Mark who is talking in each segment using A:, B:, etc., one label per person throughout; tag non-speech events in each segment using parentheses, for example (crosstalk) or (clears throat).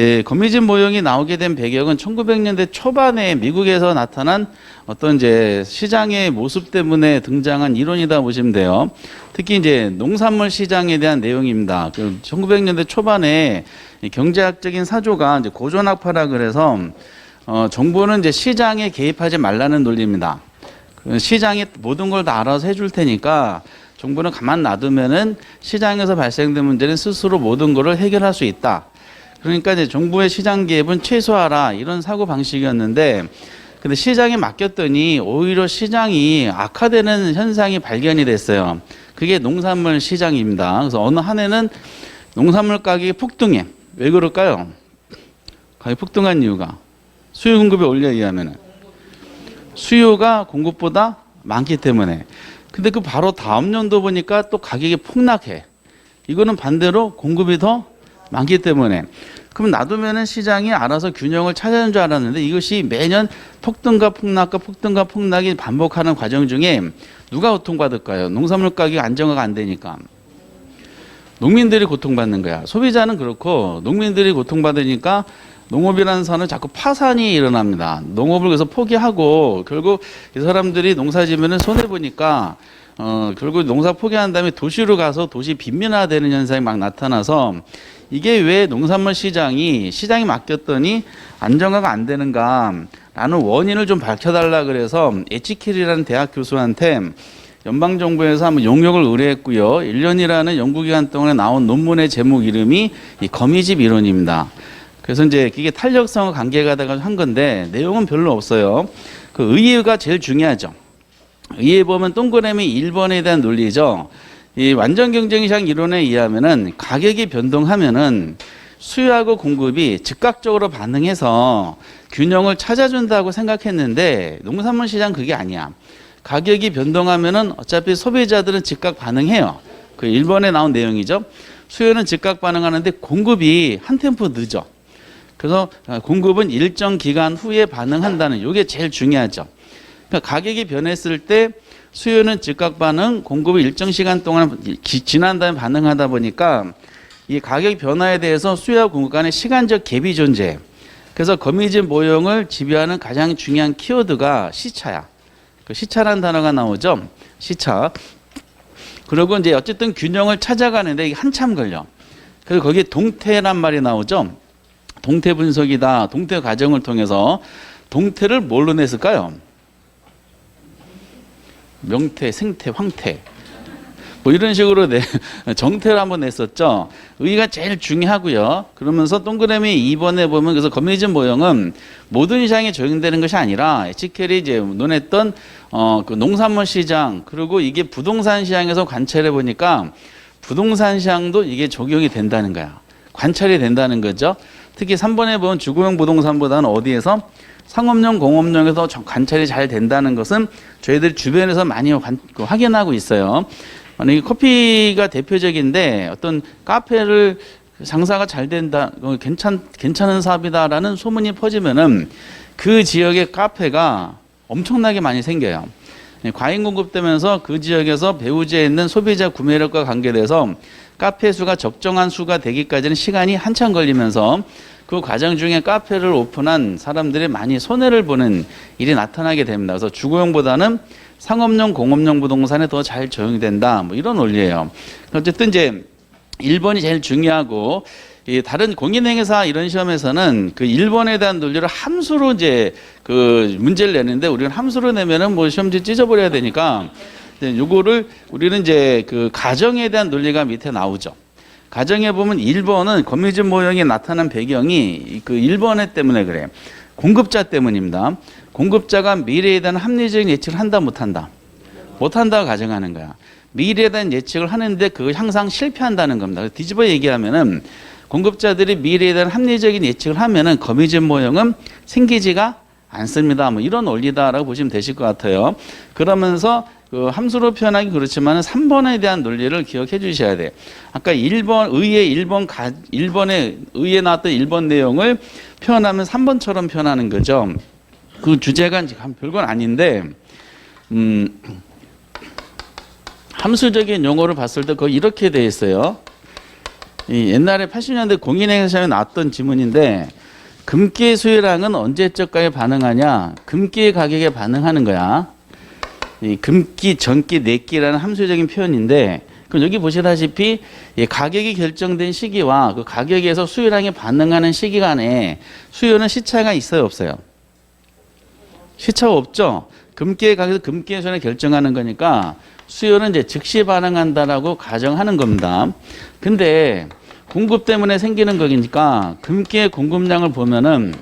A: 예, 거미집 모형이 나오게 된 배경은 1900년대 초반에 미국에서 나타난 어떤 이제 시장의 모습 때문에 등장한 이론이다 보시면 돼요. 특히 이제 농산물 시장에 대한 내용입니다. 그 1900년대 초반에 이 경제학적인 사조가 이제 고전학파라 그래서 어, 정부는 이제 시장에 개입하지 말라는 논리입니다. 그 시장이 모든 걸 다 알아서 해줄 테니까 정부는 가만 놔두면은 시장에서 발생된 문제는 스스로 모든 것을 해결할 수 있다. 그러니까 이제 정부의 시장 개입은 최소화라 이런 사고 방식이었는데 근데 시장에 맡겼더니 오히려 시장이 악화되는 현상이 발견이 됐어요. 그게 농산물 시장입니다. 그래서 어느 한 해는 농산물 가격이 폭등해. 왜 그럴까요? 가격이 폭등한 이유가 수요 공급에 올려 의하면은 수요가 공급보다 많기 때문에. 근데 그 바로 다음 연도 보니까 또 가격이 폭락해. 이거는 반대로 공급이 더 많기 때문에. 그럼 놔두면은 시장이 알아서 균형을 찾아내는 줄 알았는데 이것이 매년 폭등과 폭락과 폭등과 폭락이 반복하는 과정 중에 누가 고통받을까요? 농산물 가격이 안정화가 안 되니까. 농민들이 고통받는 거야. 소비자는 그렇고 농민들이 고통받으니까 농업이라는 산은 자꾸 파산이 일어납니다. 농업을 그래서 포기하고 결국 이 사람들이 농사 지면은 손해 보니까 어 결국 농사 포기한 다음에 도시로 가서 도시 빈민화되는 현상이 막 나타나서 이게 왜 농산물 시장이 시장이 맡겼더니 안정화가 안 되는가라는 원인을 좀 밝혀달라 그래서 에치킬이라는 대학 교수한테 연방 정부에서 한번 용역을 의뢰했고요. 1년이라는 연구 기간 동안에 나온 논문의 제목 이름이 이 거미집 이론입니다. 그래서 이제 이게 탄력성과 관계가 돼가지고 한 건데 내용은 별로 없어요. 그 의의가 제일 중요하죠. 의의 보면 동그라미 1번에 대한 논리죠. 이 완전 경쟁 시장 이론에 의하면은 가격이 변동하면은 수요하고 공급이 즉각적으로 반응해서 균형을 찾아준다고 생각했는데 농산물 시장 그게 아니야. 가격이 변동하면은 어차피 소비자들은 즉각 반응해요. 그 1번에 나온 내용이죠. 수요는 즉각 반응하는데 공급이 한 템포 늦어. 그래서 공급은 일정 기간 후에 반응한다는 이게 제일 중요하죠. 그러니까 가격이 변했을 때 수요는 즉각 반응, 공급이 일정 시간 동안 기- 지난 다음에 반응하다 보니까 이 가격 변화에 대해서 수요와 공급 간의 시간적 갭이 존재해. 그래서 거미집 모형을 지배하는 가장 중요한 키워드가 시차야. 그 시차라는 단어가 나오죠. 시차. 그리고 이제 어쨌든 균형을 찾아가는데 한참 걸려. 그래서 거기에 동태란 말이 나오죠. 동태 분석이다. 동태 과정을 통해서 동태를 뭘로 냈을까요? 명태, 생태, 황태. 뭐 이런 식으로 내, (laughs) 정태를 한번 냈었죠. 의의가 제일 중요하고요. 그러면서 동그라미 2번에 보면 그래서 거미즘 모형은 모든 시장에 적용되는 것이 아니라 에치켈이 이제 논했던 어, 그 농산물 시장 그리고 이게 부동산 시장에서 관찰해 보니까 부동산 시장도 이게 적용이 된다는 거야. 관찰이 된다는 거죠. 특히 3번에 보면 주거용 부동산보다는 어디에서 상업용, 공업용에서 정- 관찰이 잘 된다는 것은 저희들이 주변에서 많이 관- 그 확인하고 있어요. 만약에 커피가 대표적인데 어떤 카페를 장사가 잘 된다, 어, 괜찮, 괜찮은 사업이다라는 소문이 퍼지면은 그 지역의 카페가 엄청나게 많이 생겨요. 예, 과잉 공급되면서 그 지역에서 배우지에 있는 소비자 구매력과 관계돼서 카페 수가 적정한 수가 되기까지는 시간이 한참 걸리면서 그 과정 중에 카페를 오픈한 사람들이 많이 손해를 보는 일이 나타나게 됩니다. 그래서 주거용보다는 상업용, 공업용 부동산에 더 잘 적용된다. 뭐 이런 논리예요. 어쨌든 이제 1번이 제일 중요하고 이 다른 공인행위사 이런 시험에서는 그 1번에 대한 논리를 함수로 이제 그 문제를 내는데 우리는 함수로 내면은 뭐 시험지 찢어버려야 되니까 이제 요거를 우리는 이제 그 가정에 대한 논리가 밑에 나오죠. 가정에 보면 1번은 거미줄 모형이 나타난 배경이 그 1번에 때문에 그래요. 공급자 때문입니다. 공급자가 미래에 대한 합리적인 예측을 한다 못한다. 못한다고 가정하는 거야. 미래에 대한 예측을 하는데 그걸 항상 실패한다는 겁니다. 뒤집어 얘기하면은 공급자들이 미래에 대한 합리적인 예측을 하면은 거미줄 모형은 생기지가 않습니다. 뭐 이런 원리다라고 보시면 되실 것 같아요. 그러면서 그 함수로 표현하기 그렇지만 3번에 대한 논리를 기억해 주셔야 돼요. 아까 1번 의의 1번 가 1번에 의에 나왔던 1번 내용을 표현하면 3번처럼 표현하는 거죠. 그 주제가 이제 별건 아닌데 음 함수적인 용어를 봤을 때 거의 이렇게 돼 있어요. 이 옛날에 80년대 공인행사 시험에 나왔던 지문인데 금기의 수요량은 언제적가에 반응하냐? 금기의 가격에 반응하는 거야. 이 금기, 전기, 내기라는 함수적인 표현인데 그럼 여기 보시다시피 이 가격이 결정된 시기와 그 가격에서 수요량에 반응하는 시기 간에 수요는 시차가 있어요, 없어요? 시차가 없죠. 금기의 가격에서 금기의 수요를 결정하는 거니까 수요는 이제 즉시 반응한다라고 가정하는 겁니다. 근데 공급 때문에 생기는 거니까 금기의 공급량을 보면은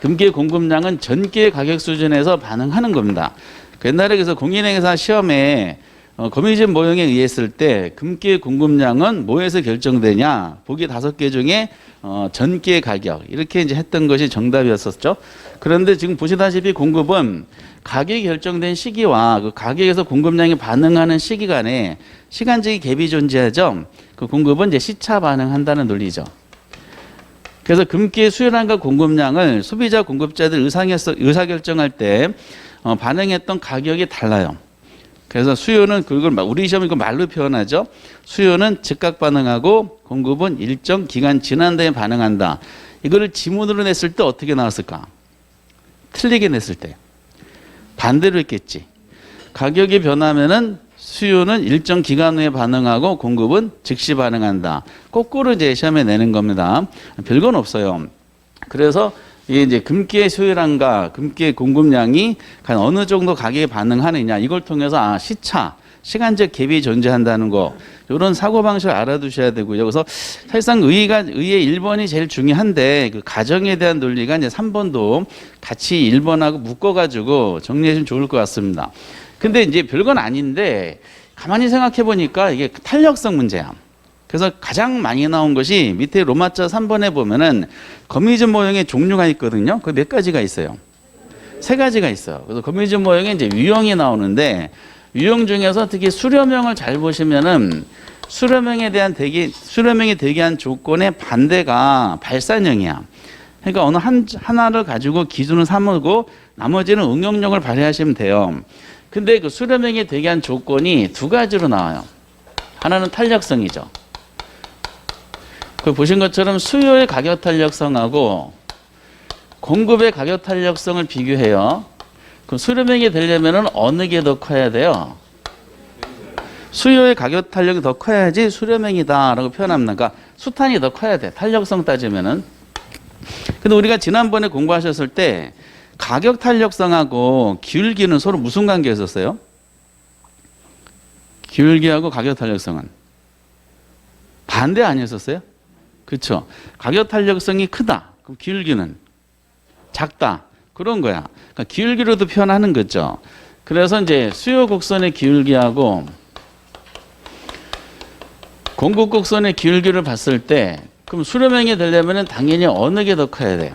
A: 금기의 공급량은 전기의 가격 수준에서 반응하는 겁니다. 그 옛날에 그래서 공인행사 시험에 어, 거미집 모형에 의했을 때 금기의 공급량은 뭐에서 결정되냐? 보기 다섯 개 중에 어, 전기의 가격 이렇게 이제 했던 것이 정답이었었죠. 그런데 지금 보시다시피 공급은 가격이 결정된 시기와 그 가격에서 공급량이 반응하는 시기 간에 시간적인 갭이 존재하죠. 그 공급은 이제 시차 반응한다는 논리죠. 그래서 금기의 수요량과 공급량을 소비자 공급자들 의상에서 의사결정할 때 어, 반응했던 가격이 달라요. 그래서 수요는 그걸 막- 우리 시험 이거 말로 표현하죠. 수요는 즉각 반응하고 공급은 일정 기간 지난 다음에 반응한다. 이거를 지문으로 냈을 때 어떻게 나왔을까? 틀리게 냈을 때 반대로 했겠지. 가격이 변하면은 수요는 일정 기간 후에 반응하고 공급은 즉시 반응한다. 거꾸로 이제 시험에 내는 겁니다. 별건 없어요. 그래서 이게 이제 금기의 수요량과 금기의 공급량이 어느 정도 가격에 반응하느냐 이걸 통해서 아 시차 시간적 갭이 존재한다는 거 이런 사고 방식을 알아두셔야 되고요. 그래서 사실상 의의가 의의 1번이 제일 중요한데 그 가정에 대한 논리가 이제 3번도 같이 1번하고 묶어 가지고 정리해 주면 좋을 것 같습니다. 근데 이제 별건 아닌데 가만히 생각해 보니까 이게 탄력성 문제야. 그래서 가장 많이 나온 것이 밑에 로마자 3번에 보면은 거미줄 모형의 종류가 있거든요. 그 몇 가지가 있어요. 세 가지가 있어요. 그래서 거미줄 모형에 이제 유형이 나오는데 유형 중에서 특히 수렴형을 잘 보시면은 수렴형에 대한 대기 수렴형이 대기한 조건의 반대가 발산형이야. 그러니까 어느 한 하나를 가지고 기준을 삼고 나머지는 응용력을 발휘하시면 돼요. 근데 그 수렴형이 대기한 조건이 두 가지로 나와요. 하나는 탄력성이죠. 그 보신 것처럼 수요의 가격 탄력성하고 공급의 가격 탄력성을 비교해요. 그럼 수렴형이 되려면은 어느 게 더 커야 돼요? 수요의 가격 탄력이 더 커야지 수렴형이다라고 표현합니다. 그러니까 수탄이 더 커야 돼. 탄력성 따지면은. 근데 우리가 지난번에 공부하셨을 때 가격 탄력성하고 기울기는 서로 무슨 관계가 있었어요? 기울기하고 가격 탄력성은 반대 아니었었어요? 그렇죠. 가격 탄력성이 크다. 그럼 기울기는 작다. 그런 거야. 그러니까 기울기로도 표현하는 거죠. 그래서 이제 수요 곡선의 기울기하고 공급 곡선의 기울기를 봤을 때 그럼 수렴형이 되려면 당연히 어느 게 더 커야 돼요?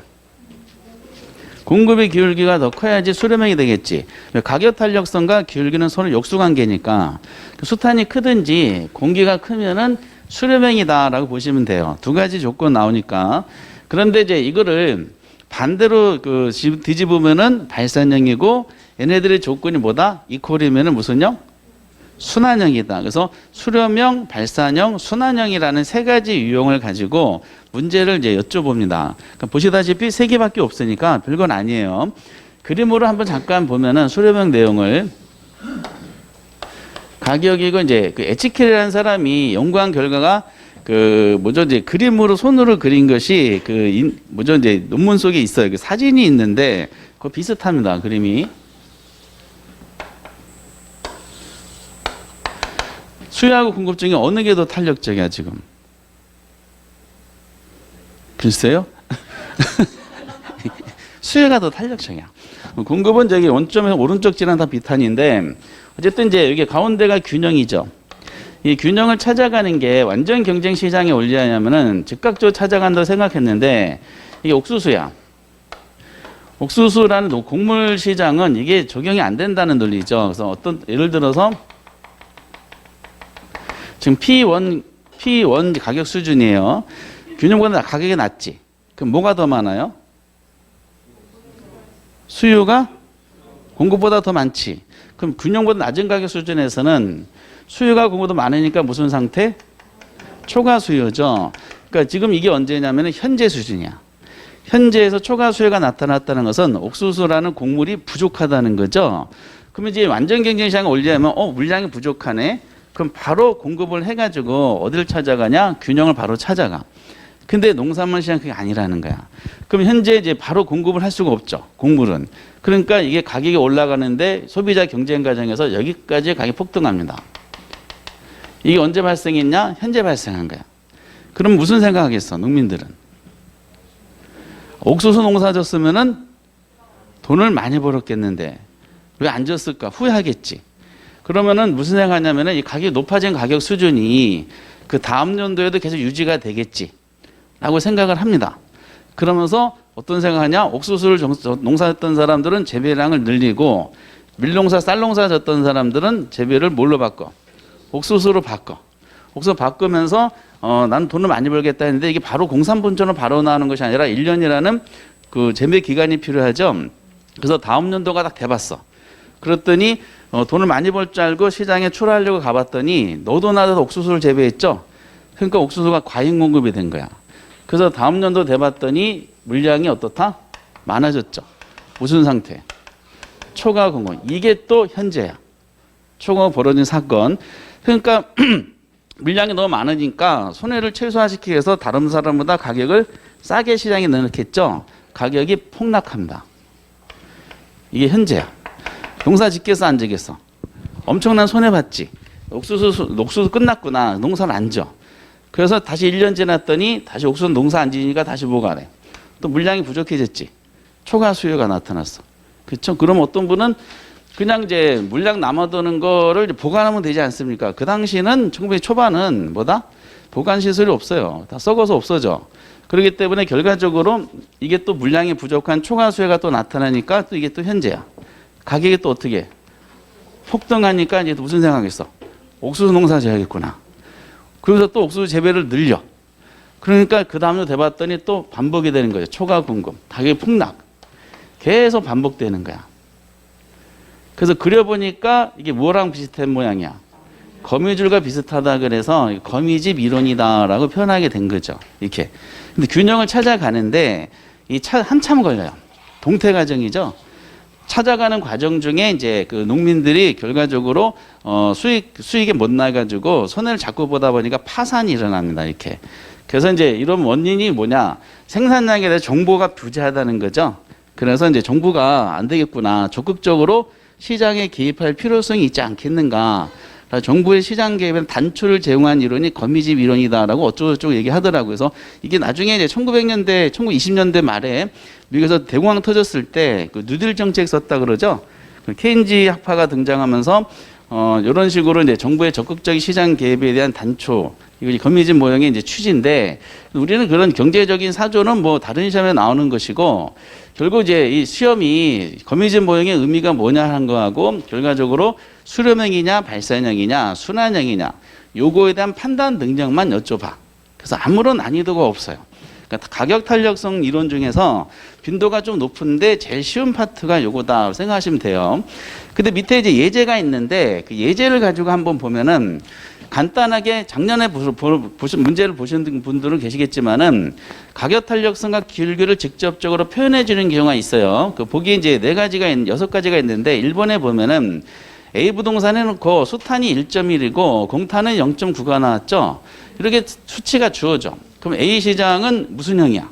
A: 공급의 기울기가 더 커야지 수렴형이 되겠지. 가격 탄력성과 기울기는 서로 역수 관계니까 수탄이 크든지 공기가 크면은 수렴형이다라고 보시면 돼요. 두 가지 조건 나오니까. 그런데 이제 이거를 반대로 그 지- 뒤집으면은 발산형이고 얘네들의 조건이 뭐다? 이퀄이면은 무슨 형? 순환형이다. 그래서 수렴형, 발산형, 순환형이라는 세 가지 유형을 가지고 문제를 이제 여쭤봅니다. 그러니까 보시다시피 세 개밖에 없으니까 별건 아니에요. 그림으로 한번 잠깐 보면은 수렴형 내용을 가격이고 이제 그 에치켈이라는 사람이 연구한 결과가 그 뭐죠 이제 그림으로 손으로 그린 것이 그 인, 뭐죠 이제 논문 속에 있어요. 그 사진이 있는데 그 비슷합니다. 그림이. 수요하고 중에 어느 게 더 탄력적이야 지금? 글쎄요. (laughs) 수요가 더 탄력적이야. 공급은 저기 원점에서 오른쪽 지난 다 비탄인데 어쨌든 이제 여기 가운데가 균형이죠. 이 균형을 찾아가는 게 완전 경쟁 시장에 올리냐면은 즉각적으로 찾아간다고 생각했는데 이게 옥수수야. 옥수수라는 노- 곡물 시장은 이게 적용이 안 된다는 논리죠. 그래서 어떤 예를 들어서 지금 P1 P1 가격 수준이에요. 균형보다 가격이 낮지. 그럼 뭐가 더 많아요? 수요가 공급보다 더 많지. 그럼 균형보다 낮은 가격 수준에서는 수요가 공급보다 많으니까 무슨 상태? 초과 수요죠. 그러니까 지금 이게 언제냐면은 현재 수준이야. 현재에서 초과 수요가 나타났다는 것은 옥수수라는 곡물이 부족하다는 거죠. 그러면 이제 완전 경쟁 시장에 올리려면 어 물량이 부족하네. 그럼 바로 공급을 해가지고 어디를 찾아가냐? 균형을 바로 찾아가. 근데 농산물 시장 그게 아니라는 거야. 그럼 현재 이제 바로 공급을 할 수가 없죠. 곡물은. 그러니까 이게 가격이 올라가는데 소비자 경쟁 과정에서 여기까지 가격이 폭등합니다. 이게 언제 발생했냐? 현재 발생한 거야. 그럼 무슨 생각하겠어? 농민들은. 옥수수 농사 졌으면은 돈을 많이 벌었겠는데 왜 안 졌을까? 후회하겠지. 그러면은 무슨 생각하냐면은 이 가격이 높아진 가격 수준이 그 다음 연도에도 계속 유지가 되겠지. 라고 생각을 합니다. 그러면서 어떤 생각하냐? 옥수수를 정- 농사했던 사람들은 재배량을 늘리고 밀농사, 쌀농사 졌던 사람들은 재배를 뭘로 바꿔? 옥수수로 바꿔. 옥수수 바꾸면서 어, 난 돈을 많이 벌겠다 했는데 이게 바로 공산분전으로 바로 나오는 것이 아니라 1년이라는 그 재배 기간이 필요하죠. 그래서 다음 연도가 딱 돼봤어. 그랬더니 어, 돈을 많이 벌 줄 알고 시장에 출하하려고 가봤더니 너도 나도 옥수수를 재배했죠. 그러니까 옥수수가 과잉 공급이 된 거야. 그래서 다음 연도 돼봤더니 물량이 어떻다? 많아졌죠. 무슨 상태? 초과 공급. 이게 또 현재야. 초과 벌어진 사건. 그러니까 (clears throat) 물량이 너무 많으니까 손해를 최소화시키기 위해서 다른 사람보다 가격을 싸게 시장에 내놓겠죠. 가격이 폭락합니다. 이게 현재야. 농사 짓겠어 안 짓겠어? 엄청난 손해 봤지. 옥수수 수- 옥수수 끝났구나. 농사를 안 져. 그래서 다시 1년 지났더니 다시 옥수수 농사 안 지니까 다시 보관해. 또 물량이 부족해졌지. 초과 수요가 나타났어. 그렇죠? 그럼 어떤 분은 그냥 이제 물량 남아도는 거를 보관하면 되지 않습니까? 그 당시는 1900 초반은 뭐다? 보관 시설이 없어요. 다 썩어서 없어져. 그렇기 때문에 결과적으로 이게 또 물량이 부족한 초과 수요가 또 나타나니까 또 이게 또 현재야. 가격이 또 어떻게 해? 폭등하니까 이제 또 무슨 생각했어? 옥수수 농사 지어야겠구나. 그래서 또 옥수수 재배를 늘려. 그러니까 그 다음에 돼봤더니 또 반복이 되는 거죠. 초과 공급, 가격이 폭락. 계속 반복되는 거야. 그래서 그려보니까 이게 뭐랑 비슷한 모양이야. 거미줄과 비슷하다 그래서 거미집 이론이다라고 표현하게 된 거죠. 이렇게. 근데 균형을 찾아가는데 이 차, 한참 걸려요. 동태 과정이죠. 찾아가는 과정 중에 이제 그 농민들이 결과적으로 어 수익 수익에 못 나가지고 손해를 자꾸 보다 보니까 파산이 일어납니다. 이렇게. 그래서 이제 이런 원인이 뭐냐 생산량에 대해 정보가 부재하다는 거죠. 그래서 이제 정부가 안 되겠구나 적극적으로 시장에 개입할 필요성이 있지 않겠는가. 그래서 정부의 시장 개입에 단초를 제공한 이론이 거미집 이론이다라고 어쩌고저쩌고 얘기하더라고요. 그래서 이게 나중에 이제 1900년대, 1920년대 말에 미국에서 대공황 터졌을 때 그 뉴딜 정책 썼다 그러죠. 그 케인지 학파가 등장하면서 어 이런 식으로 이제 정부의 적극적인 시장 개입에 대한 단초 이거 거미집 모형의 이제 취지인데 우리는 그런 경제적인 사조는 뭐 다른 시험에 나오는 것이고 결국 이제 이 시험이 거미집 모형의 의미가 뭐냐 하는 거하고 결과적으로 수렴형이냐 발산형이냐 순환형이냐 요거에 대한 판단 능력만 여쭤봐. 그래서 아무런 난이도가 없어요. 그러니까 가격 탄력성 이론 중에서 빈도가 좀 높은데 제일 쉬운 파트가 요거다 생각하시면 돼요. 근데 밑에 이제 예제가 있는데 그 예제를 가지고 한번 보면은 간단하게 작년에 보신 문제를 보신 분들은 계시겠지만은 가격 탄력성과 기울기를 직접적으로 표현해 주는 경우가 있어요. 그 보기에 이제 네 가지가 있, 여섯 가지가 있는데 일본에 보면은 A 부동산 해놓고 수탄이 1.1이고 공탄은 0.9가 나왔죠. 이렇게 수치가 주어져. 그럼 A 시장은 무슨 형이야?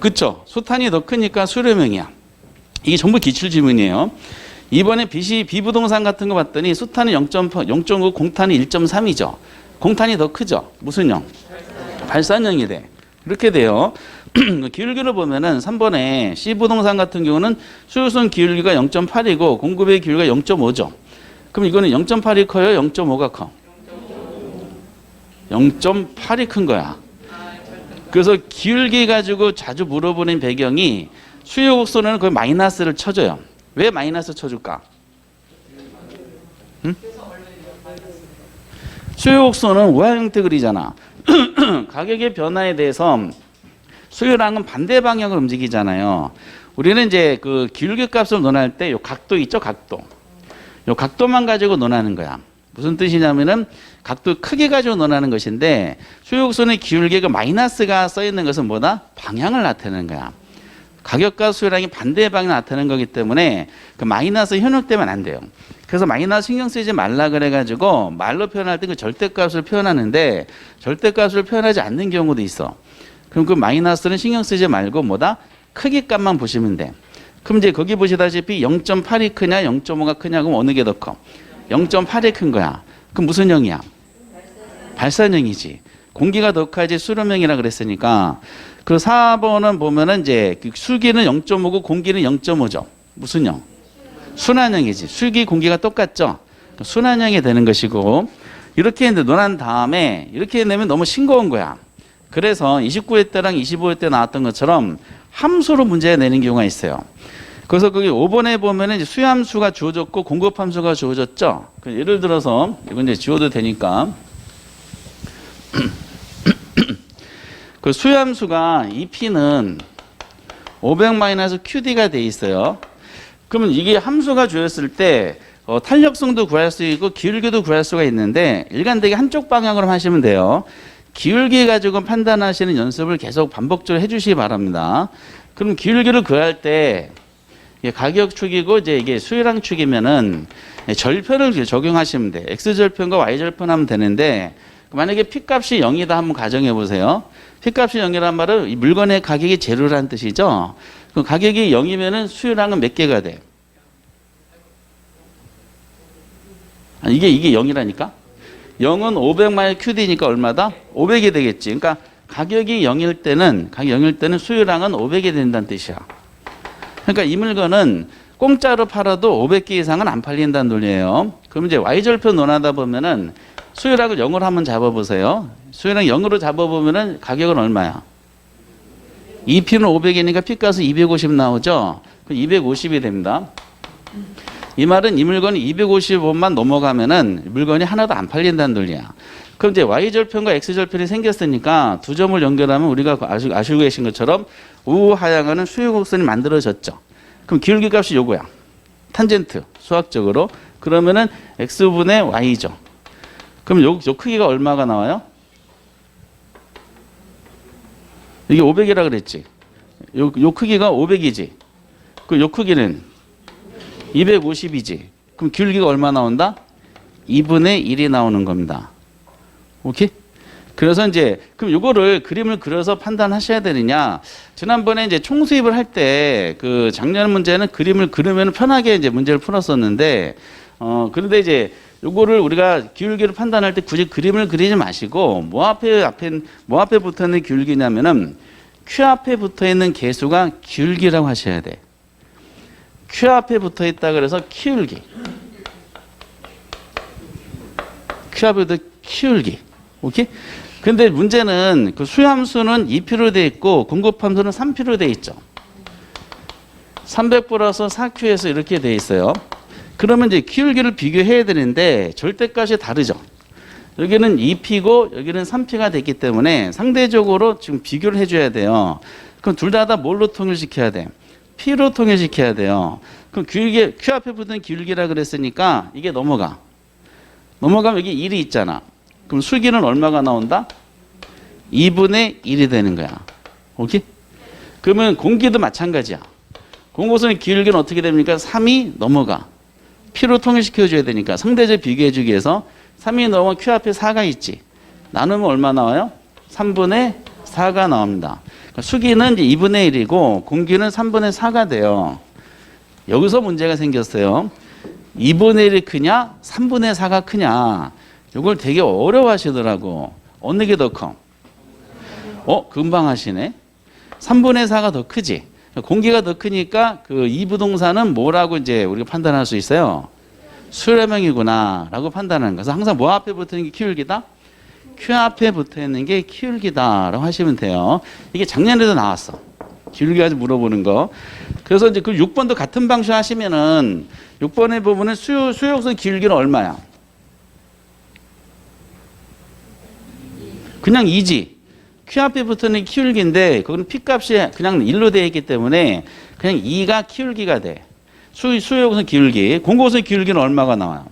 A: 그쵸. 수탄이 더 크니까 수렴형이야. 이게 전부 기출 지문이에요. 이번에 B, B 부동산 같은 거 봤더니 수탄은 0.9, 공탄이 1.3이죠. 공탄이 더 크죠. 무슨 형? 발산형이 돼. 이렇게 돼요. (clears throat) 기울기를 보면은 3번에 C 부동산 같은 경우는 수요선 기울기가 0.8이고 공급의 기울기가 0.5죠. 그럼 이거는 0.8이 커요? 0.5가 커? 0.8이 큰 거야. 그래서 기울기 가지고 자주 물어보는 배경이 수요 곡선에는 거의 마이너스를 쳐줘요. 왜 마이너스 쳐줄까? 응? 수요 곡선은 우하 형태 그리잖아. 가격의 변화에 대해서 수요랑은 반대 방향을 움직이잖아요. 우리는 이제 그 기울기 값을 논할 때 요 각도 있죠, 각도. 요 각도만 가지고 논하는 거야. 무슨 뜻이냐면은 각도 크게 가지고 논하는 것인데 수요곡선의 기울기가 마이너스가 써 있는 것은 뭐다? 방향을 나타내는 거야. 가격과 수요량이 반대 방향 나타내는 거기 때문에 그 마이너스 현혹되면 안 돼요. 그래서 마이너스 신경 쓰지 말라 그래가지고 말로 표현할 때 그 절대값을 표현하는데 절대값을 표현하지 않는 경우도 있어. 그럼 그 마이너스는 신경 쓰지 말고 뭐다? 크기값만 보시면 돼. 그럼 이제 거기 보시다시피 0.8이 크냐 0.5가 크냐 그럼 어느 게 더 커? 0.8이 큰 거야. 그럼 무슨 형이야? 발산형이지. 공기가 더 커야지 수렴형이라 그랬으니까 그 4번은 보면은 이제 그 수기는 0.5고 공기는 0.5죠. 무슨 형? 순환형이지. 수기 공기가 똑같죠. 그러니까 순환형이 되는 것이고 이렇게 이제 논한 다음에 이렇게 내면 너무 싱거운 거야. 그래서 29회 때랑 25회 때 나왔던 것처럼 함수로 문제 내는 경우가 있어요. 그래서 거기 5번에 보면은 이제 수함수가 주어졌고 공급함수가 주어졌죠. 그 예를 들어서 이건 이제 지워도 되니까 (clears throat) 그 수함수가 EP는 500-QD가 돼 있어요. 그러면 이게 함수가 주어졌을 때 어, 탄력성도 구할 수 있고 기울기도 구할 수가 있는데 일관되게 한쪽 방향으로 하시면 돼요. 기울기 가지고 판단하시는 연습을 계속 반복적으로 해주시기 바랍니다. 그럼 기울기를 구할 때 가격 축이고 이제 이게 수요량 축이면은 절편을 적용하시면 돼. x 절편과 y 절편 하면 되는데 만약에 p 값이 0이다 한번 가정해 보세요. p 값이 0이란 말은 이 물건의 가격이 제로라는 뜻이죠. 그 가격이 0이면은 수요량은 몇 개가 돼? 아, 이게 이게 0이라니까? 0은 500마일 QD니까 얼마다? 500이 되겠지. 그러니까 가격이 0일 때는 가격 0일 때는 수요량은 500이 된다는 뜻이야. 그러니까 이 물건은 공짜로 팔아도 500개 이상은 안 팔린다는 논리예요. 그럼 이제 Y절편 논하다 보면은 수요량을 0으로 한번 잡아보세요. 수요량 0으로 잡아보면은 가격은 얼마야? EP는 500이니까 P가스 250 나오죠? 그 250이 됩니다. 이 말은 이 물건이 255만 넘어가면은 물건이 하나도 안 팔린다는 논리야. 그럼 이제 Y절편과 X절편이 생겼으니까 두 점을 연결하면 우리가 아시, 아시고 계신 것처럼 우하향하는 수요곡선이 만들어졌죠. 그럼 기울기 값이 요거야. 탄젠트, 수학적으로. 그러면은 X분의 Y죠. 그럼 요, 요 크기가 얼마가 나와요? 이게 500이라 그랬지. 요, 요 크기가 500이지. 그 요 크기는 250이지. 그럼 기울기가 얼마 나온다? 2분의 1이 나오는 겁니다. 오케이? 그래서 이제 그럼 요거를 그림을 그려서 판단하셔야 되느냐? 지난번에 이제 총수입을 할 때 그 작년 문제는 그림을 그리면 편하게 이제 문제를 풀었었는데 어 그런데 이제 요거를 우리가 기울기를 판단할 때 굳이 그림을 그리지 마시고 뭐 앞에 앞에 뭐 앞에 붙어 있는 기울기냐면은 q 앞에 붙어 있는 개수가 기울기라고 하셔야 돼. q 앞에 붙어 있다 그래서 키울기. q 앞에 붙어 키울기. 오케이? 근데 문제는 그 수함수는 2표로 돼 있고 공급함수는 3표로 돼 있죠. 300 플러스 4Q에서 이렇게 돼 있어요. 그러면 이제 기울기를 비교해야 되는데 절대값이 다르죠. 여기는 2P고 여기는 3P가 됐기 때문에 상대적으로 지금 비교를 해줘야 돼요. 그럼 둘 다 다 뭘로 통일시켜야 돼? P로 통일시켜야 돼요. 그럼 기울기, Q 앞에 붙은 기울기라 그랬으니까 이게 넘어가. 넘어가면 여기 1이 있잖아. 그럼 술기는 얼마가 나온다? 2분의 1이 되는 거야. 오케이? 그러면 공기도 마찬가지야. 공고선의 기울기는 어떻게 됩니까? 3이 넘어가. P로 통일시켜줘야 되니까 상대적 비교해주기 위해서 3이 넘어 Q 앞에 4가 있지. 나누면 얼마 나와요? 3분의 4가 나옵니다. 그러니까 수기는 이제 2분의 1이고 공기는 3분의 4가 돼요. 여기서 문제가 생겼어요. 2분의 1이 크냐? 3분의 4가 크냐? 이걸 되게 어려워 하시더라고. 어느 게 더 커? 어? 금방 하시네. 3분의 4가 더 크지. 공기가 더 크니까 그 이 부동산은 뭐라고 이제 우리가 판단할 수 있어요? 수렴형이구나 라고 판단하는 거죠. 항상 뭐 앞에 붙어 있는 게 키울기다? Q 앞에 붙어 있는 게 키울기다 라고 하시면 돼요. 이게 작년에도 나왔어. 기울기 가지고 물어보는 거. 그래서 이제 그 6번도 같은 방식 하시면은 6번의 부분은 수요, 수요선 기울기는 얼마야? 그냥 2지. Q 앞에 붙는 키울기인데 그거는 P 값이 그냥 1로 되어 있기 때문에 그냥 2가 키울기가 돼. 수, 수요선 기울기. 공고선 기울기는 얼마가 나와요?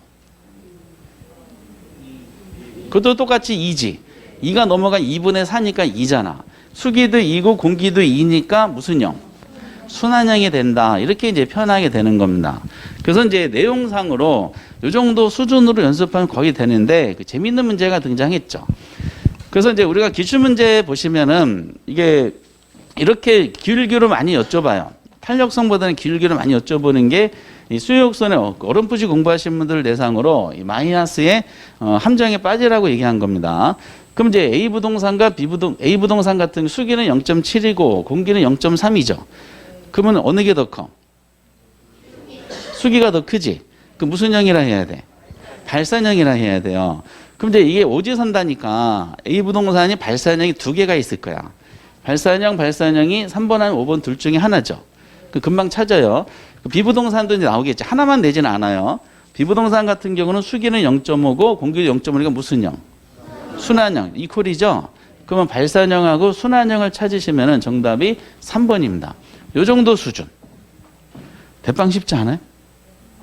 A: 그것도 똑같이 2지. 2가 넘어가 2분의 4니까 2잖아. 수기도 2고 공기도 2니까 무슨 형? 순환형이 된다. 이렇게 이제 표현하게 되는 겁니다. 그래서 이제 내용상으로 이 정도 수준으로 연습하면 거의 되는데 그 재밌는 문제가 등장했죠. 그래서 이제 우리가 기출 문제 보시면은 이게 이렇게 길기로 많이 여쭤봐요. 탄력성보다는 길기로 많이 여쭤보는 게 이 수요역선의 어렴풋이 공부하신 분들 대상으로 이 마이너스의 어, 함정에 빠지라고 얘기한 겁니다. 그럼 이제 A 부동산과 B 부동 A 부동산 같은 수기는 0.7이고 공기는 0.3이죠. 그러면 어느 게 더 커? 수기가 더 크지. 그 무슨 형이라 해야 돼? 발산형이라 해야 돼요. 그럼 이제 이게 오지 선다니까 A 부동산이 발산형이 두 개가 있을 거야. 발산형, 발산형이 3번 아니면 5번 둘 중에 하나죠. 그 금방 찾아요. 그 비부동산도 이제 나오겠지. 하나만 내지는 않아요. 비부동산 같은 경우는 수기는 0.5고 공기도 0.5니까 무슨 형? 순환형. 이퀄이죠? 그러면 발산형하고 순환형을 찾으시면 정답이 3번입니다. 요 정도 수준. 대빵 쉽지 않아요?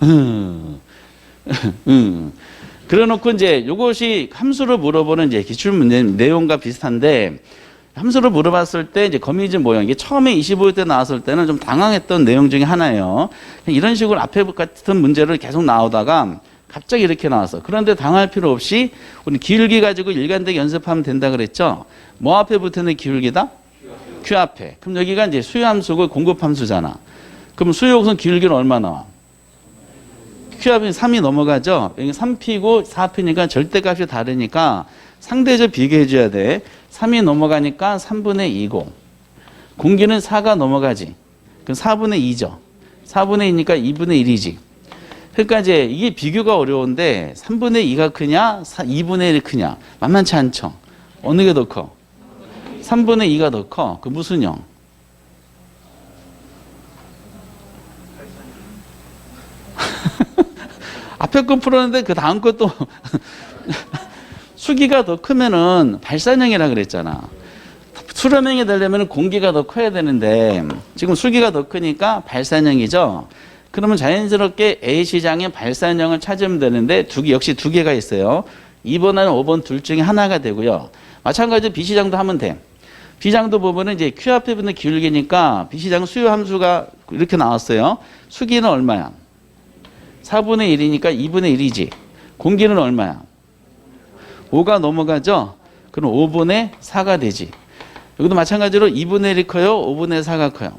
A: (laughs) 그래 놓고 이제 요것이 함수로 물어보는 이제 기출 문제 내용과 비슷한데 함수로 물어봤을 때 이제 거미줄 모형 이게 처음에 25일 때 나왔을 때는 좀 당황했던 내용 중에 하나예요. 이런 식으로 앞에 같은 문제를 계속 나오다가 갑자기 이렇게 나왔어. 그런데 당할 필요 없이 우리 기울기 가지고 일관되게 연습하면 된다 그랬죠. 뭐 앞에 붙는 기울기다? Q 앞에. 그럼 여기가 이제 수요 함수고 공급 함수잖아. 그럼 수요 곡선 기울기는 얼마 나와? 앞이 3이 넘어가죠. 여기 3P고 4P니까 절대값이 다르니까 상대적 비교해 줘야 돼. 3이 넘어가니까 3분의 2고 공기는 4가 넘어가지. 그럼 4분의 2죠. 4분의 2니까 2분의 1이지. 그러니까 이제 이게 비교가 어려운데 3분의 2가 크냐, 2분의 1이 크냐 만만치 않죠. 어느 게 더 커? 3분의 2가 더 커. 그 무슨 형? 앞에 거 풀었는데 그 다음 것도 (laughs) 수기가 더 크면은 발산형이라 그랬잖아. 수렴형이 되려면 공기가 더 커야 되는데 지금 수기가 더 크니까 발산형이죠. 그러면 자연스럽게 A 시장의 발산형을 찾으면 되는데 두 개, 역시 두 개가 있어요. 2번하는 5번 둘 중에 하나가 되고요. 마찬가지로 B 시장도 하면 돼. B 시장도 보면은 이제 Q 앞에 붙는 기울기니까 B 시장 수요 함수가 이렇게 나왔어요. 수기는 얼마야? 4분의 1이니까 2분의 1이지. 공기는 얼마야? 5가 넘어가죠? 그럼 5분의 4가 되지. 여기도 마찬가지로 2분의 1이 커요? 5분의 4가 커요?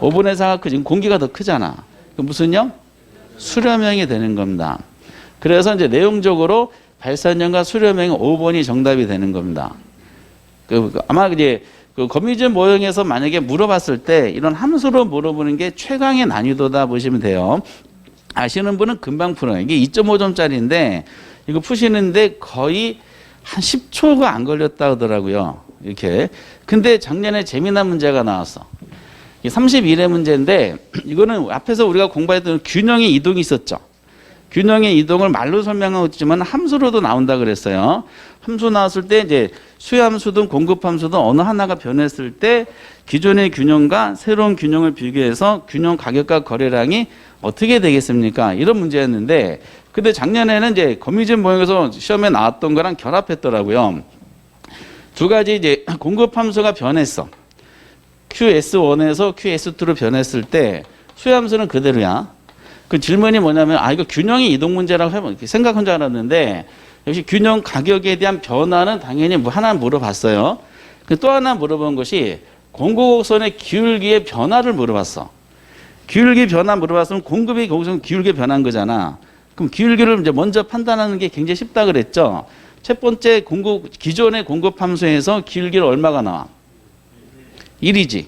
A: 5분의 4가 크지. 공기가 더 크잖아. 그 무슨요? 수렴형이 되는 겁니다. 그래서 이제 내용적으로 발산형과 수렴형이 5번이 정답이 되는 겁니다. 그 아마 이제 그 거미줄 모형에서 만약에 물어봤을 때 이런 함수로 물어보는 게 최강의 난이도다 보시면 돼요. 아시는 분은 금방 풀어요. 이게 2.5점짜리인데 이거 푸시는데 거의 한 10초가 안 걸렸다 하더라고요. 이렇게. 근데 작년에 재미난 문제가 나왔어. 31회 문제인데 이거는 앞에서 우리가 공부했던 균형의 이동이 있었죠. 균형의 이동을 말로 설명하고 있지만 함수로도 나온다 그랬어요. 함수 나왔을 때 이제 수함수든 공급함수든 어느 하나가 변했을 때 기존의 균형과 새로운 균형을 비교해서 균형 가격과 거래량이 어떻게 되겠습니까? 이런 문제였는데 근데 작년에는 이제 거미줄 모형에서 시험에 나왔던 거랑 결합했더라고요. 두 가지 이제 공급함수가 변했어. QS1에서 QS2로 변했을 때 수함수는 그대로야. 그 질문이 뭐냐면 아 이거 균형의 이동 문제라고 생각한 줄 알았는데 역시 균형 가격에 대한 변화는 당연히 뭐 하나 물어봤어요. 그또 하나 물어본 것이 공급선의 기울기의 변화를 물어봤어. 기울기 변화 물어봤으면 공급이 거기서 기울기 변한 거잖아. 그럼 기울기를 이제 먼저 판단하는 게 굉장히 쉽다 그랬죠. 첫 번째 공급 기존의 공급 함수에서 기울기를 얼마가 나와? 1이지.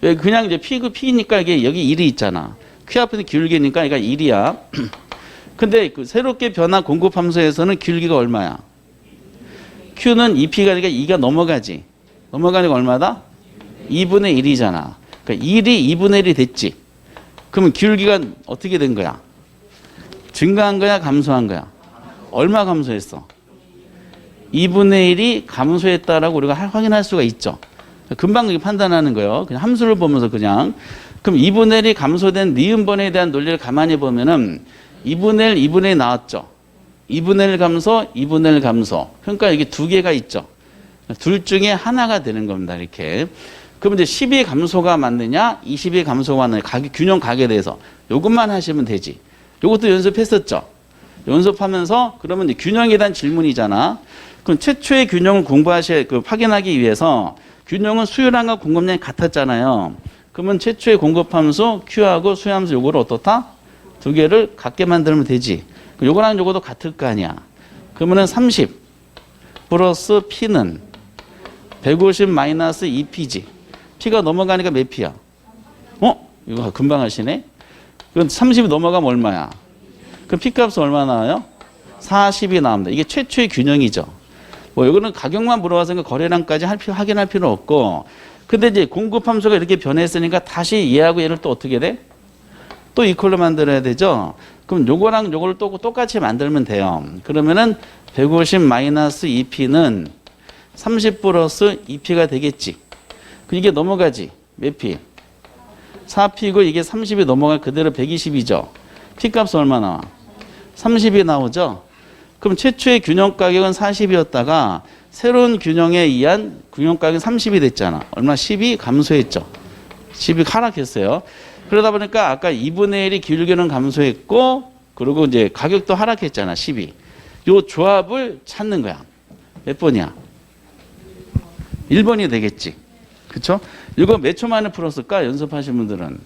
A: 왜 그냥 이제 P 그 P니까 이게 여기 1이 있잖아. Q 앞에서 기울기니까 얘가 1이야. (clears throat) 근데 그 새롭게 변한 공급 함수에서는 기울기가 얼마야? Q는 2P가 아니라 2가 넘어가지. 넘어가니까 얼마다? 2분의 1이잖아. 그러니까 1이 2분의 1이 됐지. 그러면 기울기가 어떻게 된 거야? 증가한 거야, 감소한 거야? 얼마 감소했어? 2분의 1이 감소했다라고 우리가 확인할 수가 있죠. 금방 판단하는 거예요. 그냥 함수를 보면서 그냥. 그럼 2분의 1이 감소된 니은번에 대한 논리를 가만히 보면은 2분의 1, 2분의 1 나왔죠. 2분의 1 감소, 2분의 1 감소. 그러니까 이게 두 개가 있죠. 둘 중에 하나가 되는 겁니다. 이렇게. 그럼 이제 10의 감소가 맞느냐, 20의 감소가 맞느냐, 가격, 균형 가격에 대해서 요것만 하시면 되지. 요것도 연습했었죠. 연습하면서 그러면 이제 균형에 대한 질문이잖아. 그럼 최초의 균형을 공부하셔, 그 확인하기 위해서 균형은 수요량과 공급량이 같았잖아요. 그러면 최초의 공급함수 Q하고 수요함수 요거를 어떻다? 두 개를 같게 만들면 되지. 요거랑 요거도 같을 거 아니야. 그러면은 30 플러스 P는 150 마이너스 2P지. P가 넘어가니까 몇 P야? 어? 이거 금방 하시네? 그럼 30이 넘어가면 얼마야? 그럼 P값은 얼마 나와요? 40이 나옵니다. 이게 최초의 균형이죠. 뭐 이거는 가격만 물어봐서 그 거래량까지 할 필요, 확인할 필요 없고 근데 이제 공급 함수가 이렇게 변했으니까 다시 얘하고 얘를 또 어떻게 돼? 또 이퀄로 만들어야 되죠. 그럼 요거랑 요걸 또 똑같이 만들면 돼요. 그러면은 150 마이너스 2p는 30 플러스 2p가 되겠지. 그 이게 넘어가지. 몇 p? 4p고 이게 30이 넘어가 그대로 120이죠. p 값은 얼마 나와? 30이 나오죠. 그럼 최초의 균형 가격은 40이었다가 새로운 균형에 의한 균형 가격이 30이 됐잖아. 얼마 10이 감소했죠. 10이 하락했어요. 그러다 보니까 아까 2분의 1이 기울기는 감소했고 그리고 이제 가격도 하락했잖아. 10이. 요 조합을 찾는 거야. 몇 번이야? 1번이 되겠지. 그쵸? 이거 몇 초 만에 풀었을까? 연습하신 분들은.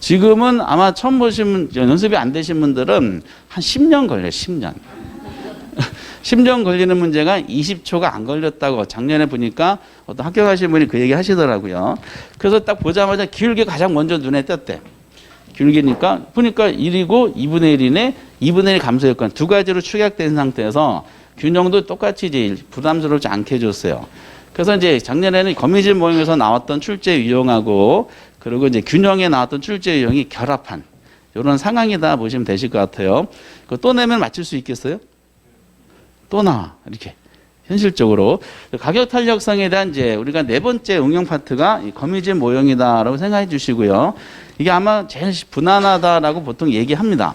A: 지금은 아마 처음 보신 분, 연습이 안 되신 분들은 한 10년 걸려요. 10년. 10년 걸리는 문제가 20초가 안 걸렸다고 작년에 보니까 어떤 가신 분이 그 얘기 하시더라고요. 그래서 딱 보자마자 기울기 가장 먼저 눈에 띄었대. 기울기니까 보니까 1이고 2분의 1이네 2분의 1 감소했건 두 가지로 축약된 상태에서 균형도 똑같이 이제 부담스럽지 않게 해줬어요. 그래서 이제 작년에는 거미줄 모형에서 나왔던 출제 유형하고 그리고 이제 균형에 나왔던 출제 유형이 결합한 이런 상황이다 보시면 되실 것 같아요. 그거 또 내면 맞출 수 있겠어요? 또 나와 이렇게 현실적으로 가격 탄력성에 대한 이제 우리가 네 번째 응용 파트가 이 거미줄 모형이다라고 생각해 주시고요. 이게 아마 제일 무난하다라고 보통 얘기합니다.